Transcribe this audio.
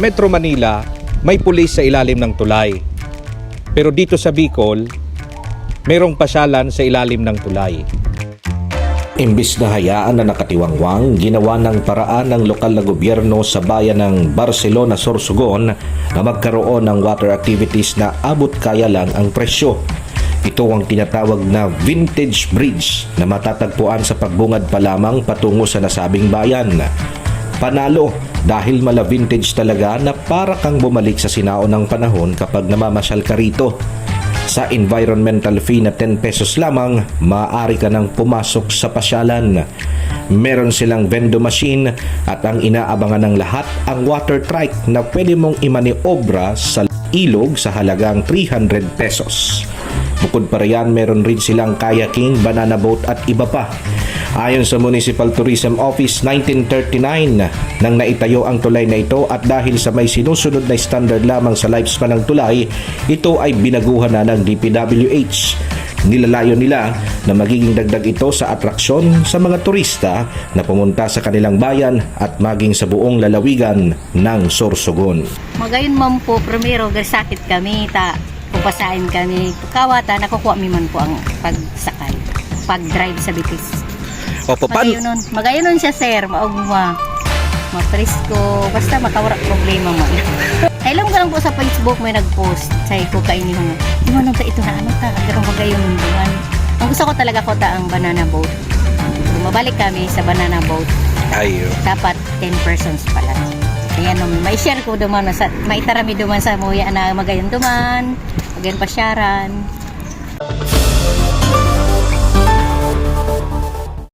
Metro Manila, may pulis sa ilalim ng tulay. Pero dito sa Bicol, merong pasyalan sa ilalim ng tulay. Imbis na hayaan na nakatiwangwang, ginawa ng paraan ng lokal na gobyerno sa bayan ng Barcelona, Sorsogon na magkaroon ng water activities na abot kaya lang ang presyo. Ito ang tinatawag na vintage bridge na matatagpuan sa pagbungad pa lamang patungo sa nasabing bayan. Panalo dahil mala vintage talaga na para kang bumalik sa sinaunang panahon kapag namamasyal ka rito. Sa environmental fee na 10 pesos lamang, maaari ka nang pumasok sa pasyalan. Meron silang vendo machine at ang inaabangan ng lahat ang water trike na pwede mong imaniobra sa ilog sa halagang 300 pesos. Bukod pa riyan, meron rin silang kayaking, banana boat at iba pa. Ayon sa Municipal Tourism Office, 1939 nang naitayo ang tulay na ito at dahil sa may sinusunod na standard lamang sa lifespan ng tulay, ito ay binaguhan na ng DPWH. Nilalayo nila na magiging dagdag ito sa atraksyon sa mga turista na pumunta sa kanilang bayan at maging sa buong lalawigan ng Sorsogon. Magayon man po, primero, sakit kami, ta, pupasain kami. Kawata, nakukuha mi man po ang pagsakay, pag-drive sa bitis. Opo, Magayon nun, magayon nun siya, sir, maugma, mapresko, basta makawara problema mo. Kailan ko lang po sa Facebook may nag-post sa ko kainin mo. Di mo nung ka ito na ano ta, agarang magayon nun duman. Ang gusto ko talaga ko ta ang banana boat. Mabalik kami sa banana boat. Ayo. dapat 10 persons pala. Ayan, um, may share ko duman sa may tarami duman sa muya na magayon duman, magayon pasyaran.